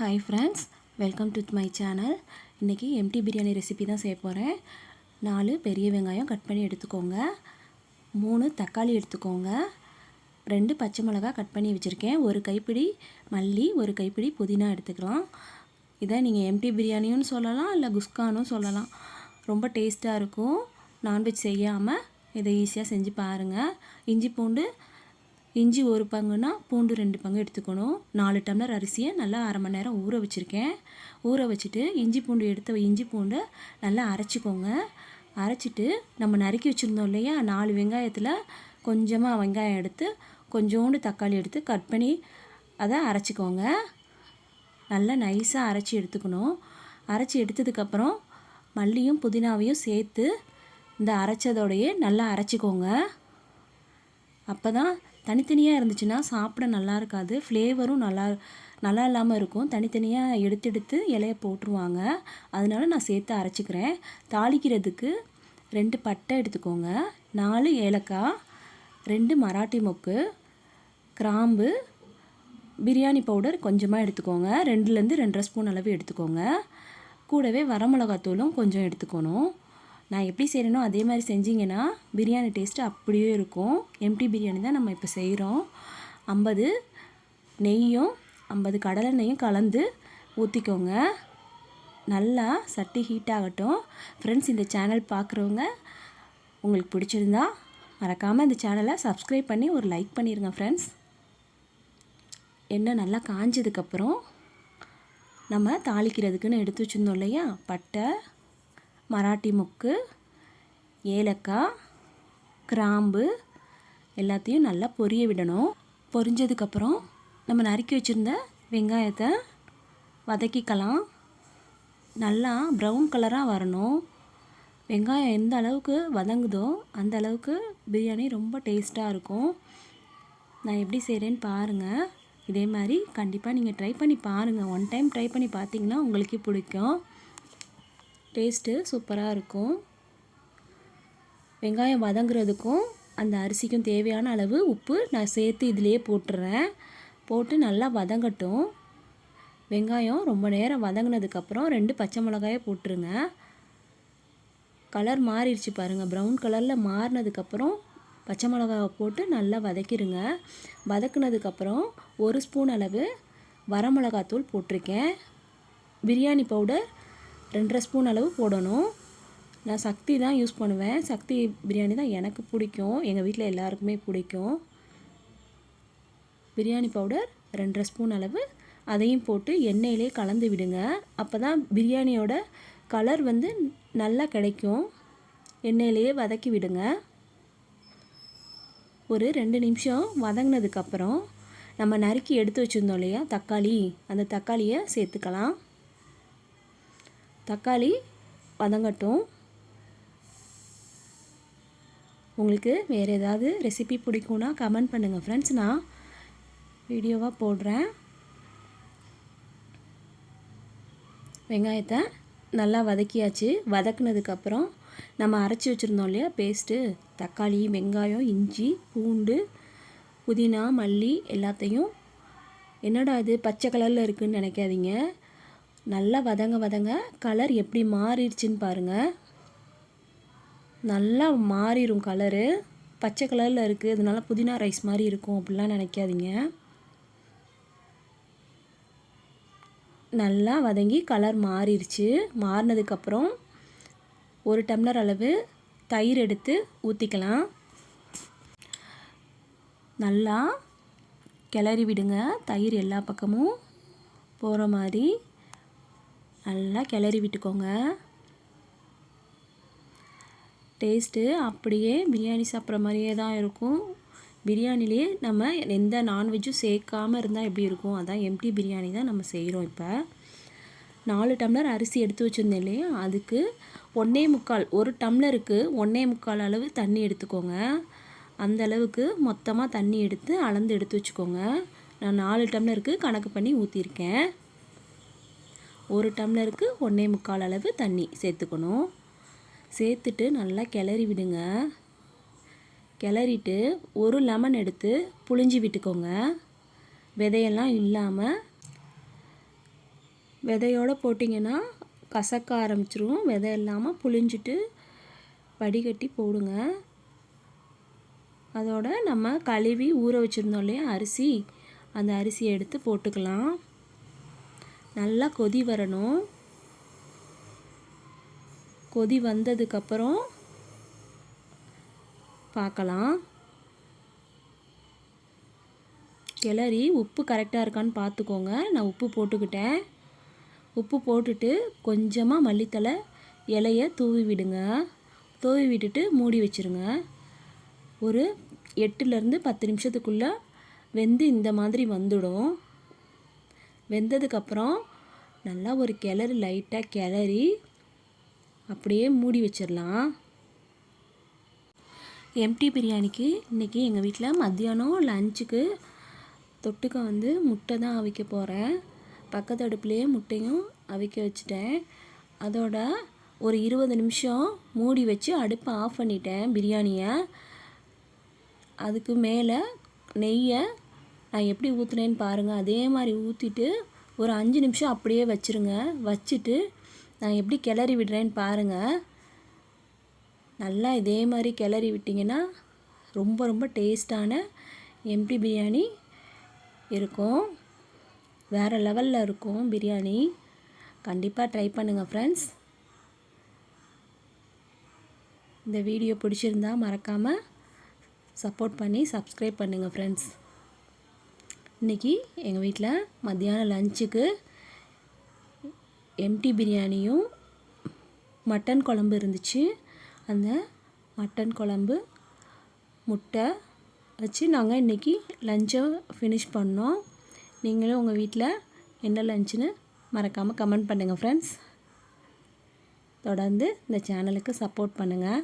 Hi friends welcome to my channel இன்றைக்கி empty biryani recipe தான் செய்ய போகிறேன் நாலு பெரிய வெங்காயம் கட் பண்ணி எடுத்துக்கோங்க. மூணு தக்காளி எடுத்துக்கோங்க. ரெண்டு பச்சை மிளகா கட் பண்ணி வச்சுருக்கேன். ஒரு கைப்பிடி மல்லி ஒரு கைப்பிடி புதினா எடுத்துக்கலாம். இதை நீங்கள் எம்டி பிரியாணியும் சொல்லலாம் இல்லை குஸ்கானும் சொல்லலாம். ரொம்ப டேஸ்ட்டாக இருக்கும். நான்வெஜ் செய்யாமல் இதை ஈஸியாக செஞ்சு பாருங்கள் இஞ்சி பூண்டு இஞ்சி ஒரு பங்குனா பூண்டு ரெண்டு பங்கு எடுத்துக்கணும். நாலு டம்ளர் அரிசியை நல்லா அரை மணி நேரம் ஊற வச்சுருக்கேன். ஊற வச்சுட்டு இஞ்சி பூண்டு எடுத்த இஞ்சி பூண்டை நல்லா அரைச்சிக்கோங்க. அரைச்சிட்டு நம்ம நறுக்கி வச்சுருந்தோம் இல்லையா நாலு வெங்காயத்தில் கொஞ்சமாக வெங்காயம் எடுத்து கொஞ்சோண்டு தக்காளி எடுத்து கட் பண்ணி அதை அரைச்சிக்கோங்க. நல்லா நைஸாக அரைச்சி எடுத்துக்கணும். அரைச்சி எடுத்ததுக்கப்புறம் மல்லியும் புதினாவையும் சேர்த்து இந்த அரைச்சதோடையே நல்லா அரைச்சிக்கோங்க. அப்போ தான் தனித்தனியாக இருந்துச்சுன்னா சாப்பிட நல்லா இருக்காது. ஃப்ளேவரும் நல்லா நல்லா இல்லாமல் இருக்கும். தனித்தனியாக எடுத்து எடுத்து இலையை போட்டுருவாங்க. அதனால நான் சேர்த்து அரைச்சிக்கிறேன். தாளிக்கிறதுக்கு ரெண்டு பட்டை எடுத்துக்கோங்க. நாலு ஏலக்காய் ரெண்டு மராட்டி மொக்கு கிராம்பு பிரியாணி பவுடர் கொஞ்சமாக எடுத்துக்கோங்க. ரெண்டுலேருந்து ரெண்டரை ஸ்பூன் அளவு எடுத்துக்கோங்க. கூடவே வரமிளகாத்தூளும் கொஞ்சம் எடுத்துக்கணும். நான் எப்படி செய்கிறேனோ அதே மாதிரி செஞ்சிங்கன்னா பிரியாணி டேஸ்ட்டு அப்படியே இருக்கும். எம்டி பிரியாணி தான் நம்ம இப்போ செய்கிறோம் ஐம்பது நெய்யும் ஐம்பது கடலை நெய்யும் கலந்து ஊற்றிக்கோங்க நல்லா சட்டி ஹீட் ஆகட்டும். ஃப்ரெண்ட்ஸ் இந்த சேனல் பார்க்குறவங்க உங்களுக்கு பிடிச்சிருந்தா மறக்காமல் இந்த சேனலை சப்ஸ்கிரைப் பண்ணி ஒரு லைக் பண்ணிடுங்க ஃப்ரெண்ட்ஸ் எண்ணெய் நல்லா காஞ்சதுக்கப்புறம் நம்ம தாளிக்கிறதுக்குன்னு எடுத்து வச்சுருந்தோம் இல்லையா? பட்டை மராட்டி முக்கு ஏலக்காய் கிராம்பு எல்லாத்தையும் நல்லா பொரிய விடணும். பொரிஞ்சதுக்கப்புறம் நம்ம நறுக்கி வச்சுருந்த வெங்காயத்தை வதக்கிக்கலாம். நல்லா ப்ரௌன் கலராக வரணும். வெங்காயம் எந்த அளவுக்கு வதங்குதோ அந்த அளவுக்கு பிரியாணி ரொம்ப டேஸ்ட்டாக இருக்கும். நான் எப்படி செய்கிறேன்னு பாருங்கள் இதே மாதிரி கண்டிப்பாக நீங்கள் ட்ரை பண்ணி பாருங்கள் ஒன் டைம் ட்ரை பண்ணி பார்த்தீங்கன்னா உங்களுக்கே பிடிக்கும். டேஸ்ட்டு சூப்பராக இருக்கும். வெங்காயம் வதங்குறதுக்கும் அந்த அரிசிக்கும் தேவையான அளவு உப்பு நான் சேர்த்து இதிலே போட்டுறேன். போட்டு நல்லா வதங்கட்டும். வெங்காயம் ரொம்ப நேரம் வதங்கினதுக்கப்புறம் ரெண்டு பச்சை மிளகாயை போட்டுருங்க. கலர் மாறிடுச்சு பாருங்கள் ப்ரௌன் கலரில் மாறினதுக்கப்புறம் பச்சை மிளகாவை போட்டு நல்லா வதக்கிடுங்க வதக்குனதுக்கப்புறம் ஒரு ஸ்பூன் அளவு வரமிளகாத்தூள் போட்டிருக்கேன். பிரியாணி பவுடர் ரெண்டரை ஸ்பூன் அளவு போடணும். நான் சக்தி தான் யூஸ் பண்ணுவேன். சக்தி பிரியாணி தான் எனக்கு பிடிக்கும். எங்கள் வீட்டில் எல்லாருக்குமே பிடிக்கும். பிரியாணி பவுடர் ரெண்டரை ஸ்பூன் அளவு. அதையும் போட்டு எண்ணெயிலே கலந்து விடுங்க. அப்போ தான் பிரியாணியோட கலர் வந்து நல்லா கிடைக்கும். எண்ணெயிலேயே வதக்கி விடுங்க. ஒரு ரெண்டு நிமிஷம் வதங்கினதுக்கப்புறம் நம்ம நறுக்கி எடுத்து வச்சுருந்தோம் இல்லையா? தக்காளி. அந்த தக்காளியை சேர்த்துக்கலாம். தக்காளி வதங்கட்டும். உங்களுக்கு வேறு ஏதாவது ரெசிபி பிடிக்கும்னா கமெண்ட் பண்ணுங்கள் ஃப்ரெண்ட்ஸ் நான் வீடியோவாக போடுறேன். வெங்காயத்தை நல்லா வதக்கியாச்சு. வதக்குனதுக்கப்புறம் நம்ம அரைச்சி வச்சுருந்தோம் இல்லையா பேஸ்ட்டு தக்காளி வெங்காயம் இஞ்சி பூண்டு புதினா மல்லி எல்லாத்தையும். என்னடா இது பச்சை கலரில் இருக்குதுன்னு நினைக்காதீங்க. நல்லா வதங்க வதங்க கலர் எப்படி மாறிடுச்சின்னு பாருங்கள் நல்லா மாறிடும் கலரு பச்சை கலரில் இருக்குது அதனால புதினா ரைஸ் மாதிரி இருக்கும் அப்படிலாம் நினைக்காதீங்க. நல்லா வதங்கி கலர் மாறிடுச்சு. மாறினதுக்கப்புறம் ஒரு டம்ளர் அளவு தயிர் எடுத்து ஊற்றிக்கலாம் நல்லா கிளறி விடுங்க. தயிர் எல்லா பக்கமும் போகிற மாதிரி நல்லா கிளறி விட்டுக்கோங்க. டேஸ்ட்டு அப்படியே பிரியாணி சாப்பிட்ற மாதிரியே தான் இருக்கும். பிரியாணிலேயே நம்ம எந்த நான்வெஜ்ஜும் சேர்க்காமல் இருந்தால் எப்படி இருக்கும்? அதான் எம்டி பிரியாணி தான் நம்ம செய்கிறோம் இப்போ. நாலு டம்ளர் அரிசி எடுத்து வச்சுருந்தேன் இல்லையா? அதுக்கு ஒன்றே முக்கால் ஒரு டம்ளருக்கு ஒன்றே முக்கால் அளவு தண்ணி எடுத்துக்கோங்க. அந்த அளவுக்கு மொத்தமாக தண்ணி எடுத்து அளந்து எடுத்து வச்சுக்கோங்க. நான் நாலு டம்ளருக்கு கணக்கு பண்ணி ஊற்றிருக்கேன் ஒரு டம்ளருக்கு ஒன்றே முக்கால் அளவு தண்ணி சேர்த்துக்கணும். சேர்த்துட்டு நல்லா கிளறி விடுங்க. கிளறிட்டு ஒரு லெமன் எடுத்து புளிஞ்சி விட்டுக்கோங்க. விதையெல்லாம் இல்லாமல் விதையோடு போட்டிங்கன்னா கசக்க ஆரம்பிச்சிரும். விதை இல்லாமல் புளிஞ்சிட்டு வடிகட்டி போடுங்க. அதோட நம்ம கழுவி ஊற வச்சுருந்தோம் இல்லையா? அரிசி. அந்த அரிசியை எடுத்து போட்டுக்கலாம். நல்லா கொதி வரணும். கொதி வந்ததுக்கப்புறம் பார்க்கலாம். கிளறி உப்பு கரெக்டாக இருக்கான்னு பார்த்துக்கோங்க. நான் உப்பு போட்டுக்கிட்டேன். உப்பு போட்டுட்டு கொஞ்சமாக மல்லித்தலை இலையை தூவி விடுங்க. தூவி விட்டுட்டு மூடி வச்சுருங்க. ஒரு எட்டுலேருந்து பத்து நிமிஷத்துக்குள்ளே வெந்து இந்த மாதிரி வந்துடும். வெந்ததுக்கப்புறம் நல்லா ஒரு கிளறு லைட்டாக கிளறி அப்படியே மூடி வச்சிடலாம். எம்டி பிரியாணிக்கு இன்றைக்கி எங்கள் வீட்டில் மத்தியானம் லஞ்சுக்கு தொட்டுக்க வந்து முட்டை தான் அவிக்க போகிறேன் பக்கத்து அடுப்புலேயே முட்டையும் அவிக்க வச்சுட்டேன். அதோட ஒரு இருபது நிமிஷம் மூடி வச்சு அடுப்பை ஆஃப் பண்ணிட்டேன் பிரியாணியை. அதுக்கு மேலே நெய்யை நான் எப்படி ஊற்றுனேன்னு பாருங்கள் அதே மாதிரி ஊற்றிட்டு ஒரு அஞ்சு நிமிஷம் அப்படியே வச்சுருங்க. வச்சுட்டு நான் எப்படி கிளறி விடுறேன்னு பாருங்கள் நல்லா இதே மாதிரி கிளறி விட்டிங்கன்னா ரொம்ப ரொம்ப டேஸ்டான எம்டி பிரியாணி இருக்கும். வேறு லெவலில் இருக்கும் பிரியாணி. கண்டிப்பாக ட்ரை பண்ணுங்கள் ஃப்ரெண்ட்ஸ் இந்த வீடியோ பிடிச்சிருந்தா மறக்காமல் சப்போர்ட் பண்ணி சப்ஸ்கிரைப் பண்ணுங்கள் ஃப்ரெண்ட்ஸ் இன்றைக்கி எங்கள் வீட்டில் மத்தியானம் லஞ்சுக்கு எம்டி பிரியாணியும் மட்டன் குழம்பு இருந்துச்சு. அந்த மட்டன் குழம்பு முட்டை வச்சு நாங்கள் இன்றைக்கி லஞ்சை ஃபினிஷ் பண்ணோம். நீங்களும் உங்கள் வீட்டில் என்ன லஞ்சுன்னு மறக்காமல் கமெண்ட் பண்ணுங்கள் ஃப்ரெண்ட்ஸ் தொடர்ந்து இந்த சேனலுக்கு சப்போர்ட் பண்ணுங்கள்